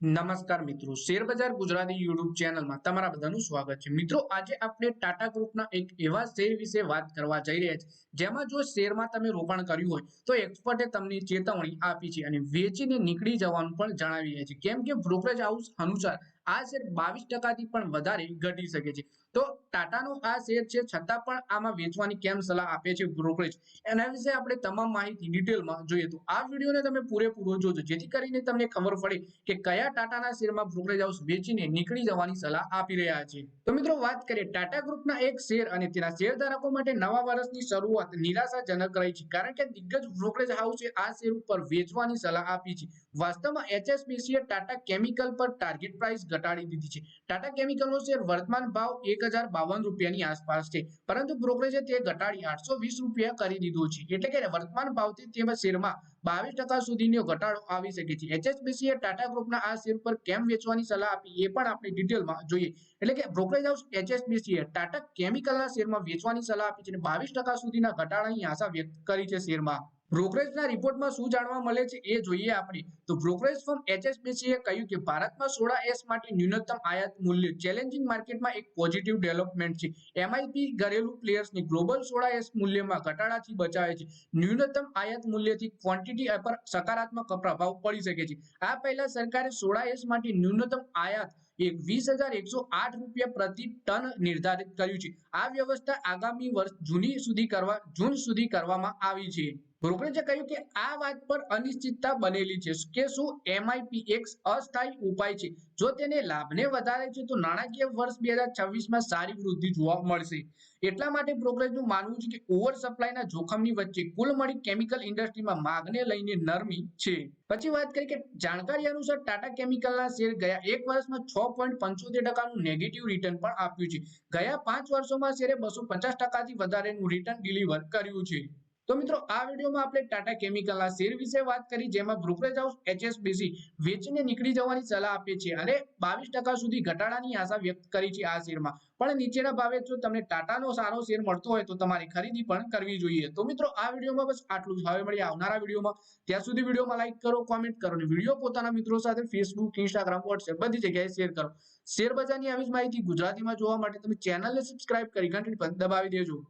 નમસ્કાર મિત્રો. Share Gujarati YouTube ચેનલમાં તમારા બધાનું સ્વાગત છે. મિત્રો, આજે આપણે ટાટા ગ્રુપના એક એવા શેર વિશે વાત કરવા જઈ રહ્યા છીએ. જેમાં જો શેરમાં તમે રોકાણ કર્યું હોય, તો એક્સપર્ટે તમને ચેતવણી આપી છે અને વેચીને નીકળી જવાનું પણ જણાવી રહ્યા છે. કેમ કે બ્રોકરેજ હાઉસ અનુસાર આ શેર બાવીસ ટકાથી પણ વધારે ઘટી શકે છે. તો ટાટાનો આ શેર છે, છતાં પણ આમાં વેચવાની કેમ સલાહ આપે છે બ્રોકરેજ? એના વિશે આપણે તમામ માહિતી ડિટેલમાં જોઈએ તો આ વિડીયોને તમે પૂરેપૂરો જોજો, જેથી કરીને તમને ખબર પડે કે કયા ટાટાના શેરમાં બ્રોકરેજ હાઉસ વેચીને નીકળી જવાની સલાહ આપી રહ્યા છે. તો મિત્રો, વાત કરીએ ટાટા ગ્રુપના એક શેર અને તેના શેરધારકો માટે નવા વર્ષની શરૂઆત નિરાશાજનક રહી છે, કારણ કે દિગ્ગજ બ્રોકરેજ હાઉસે આ શેર ઉપર વેચવાની સલાહ આપી છે. વાસ્તવમાં એચએસબીસીએ ટાટા કેમિકલ પર ટાર્ગેટ પ્રાઇસ ઘટાડી દીધી છે. ટાટા કેમિકલનો શેર વર્તમાન ભાવ એક રૂપિયાની આસપાસ છે. પરંતુ બ્રોકરેજે તે ઘટાડી આઠસો રૂપિયા કરી દીધો છે. એટલે કે વર્તમાન ભાવથી તે શેરમાં બાવીસ ટકા સુધીનો ઘટાડો આવી શકે છે. એચએસબીસીએ ટાટા ગ્રુપના આ શેર પર કેમ વેચવાની સલાહ આપી એ પણ આપણે ડિટેલમાં જોઈએ. એટલે કે બ્રોકરેજ હાઉસ એચએસબીસીએ ટાટા કેમિકલના શેરમાં વેચવાની સલાહ આપી છે અને બાવીસ ટકા સુધીના ઘટાડાની આશા વ્યક્ત કરી છે શેરમાં. બ્રોકરેજના રિપોર્ટમાં શું જાણવા મળે છે એ જોઈએ આપણે. તો બ્રોકરેજ ફર્મ એચએસબીસીએ કહ્યું કે ભારતમાં સોળા એસ માટે ન્યૂનતમ આયાત મૂલ્ય ચેલેન્જિંગ માર્કેટમાં એક પોઝિટિવ ડેવલપમેન્ટ છે. એમઆઈપી ઘરેલુ પ્લેયર્સની ગ્લોબલ સોળા એસ મૂલ્યમાં ઘટાડાથી બચાવે છે. ન્યૂનતમ આયાત મૂલ્યથી ક્વોન્ટિટી પર સકારાત્મક પ્રભાવ પડી શકે છે. આ પહેલા સરકારે સોળા એસ માટે ન્યૂનતમ આયાત રૂપિયા પ્રતિ ટન નિર્ધારિત કર્યું છે. આ વ્યવસ્થા આગામી વર્ષ જૂની સુધી કરવા, જૂન સુધી કરવામાં આવી છે. બ્રોકરેજે કહ્યું કે આ વાત પર અનિશ્ચિતતા બનેલી છે કે શું એમઆઈપી એક અસ્થાયી ઉપાય છે. જો તેને લાભને વધારે છે તો નાણાકીય વર્ષ બે હજાર છવ્વીસમાં સારી વૃદ્ધિ જોવા મળશે. એટલા માટે બ્રોકરેજનું માનવું છે કે ઓવર સપ્લાયના જોખમની વચ્ચે કુલ મળી કેમિકલ ઇન્ડસ્ટ્રીમાં માંગને લઈને નરમી છે. પછી વાત કરી કે જાણકારી અનુસાર ટાટા કેમિકલના શેર ગયા એક વર્ષમાં છ પોઈન્ટ પંચોતેર ટકાનું નેગેટિવ રિટર્ન પણ આપ્યું છે. ગયા પાંચ વર્ષોમાં શેરે બસો પચાસ ટકાથી વધારેનું રિટર્ન ડિલિવર કર્યું છે. તો મિત્રો, આ વિડીયોમાં આપણે ટાટા કેમિકલના શેર વિશે વાત કરી, જેમાં બ્રોકરેજ હાઉસ એચએસબીસી વેચીને નીકળી જવાની સલાહ આપે છે અને બાવીસ ટકા સુધી ઘટાડાની આશા વ્યક્ત કરી છે આ શેરમાં. પણ નીચેના ભાવે જો તમને ટાટાનો સારો શેર મળતો હોય તો તમારે ખરીદી પણ કરવી જોઈએ. તો મિત્રો, આ વિડીયોમાં બસ આટલું જ. હવે મળી આવનારા વિડીયોમાં. ત્યાં સુધી વિડીયોમાં લાઈક કરો કોમેન્ટ કરો અને વીડિયો પોતાના મિત્રો સાથે ફેસબુક ઇન્સ્ટાગ્રામ વોટ્સએપ બધી જગ્યાએ શેર કરો. શેર બજારની આવી જ માહિતી ગુજરાતીમાં જોવા માટે તમે ચેનલને સબસ્ક્રાઇબ કરી ઘંટડી પર દબાવી દેજો.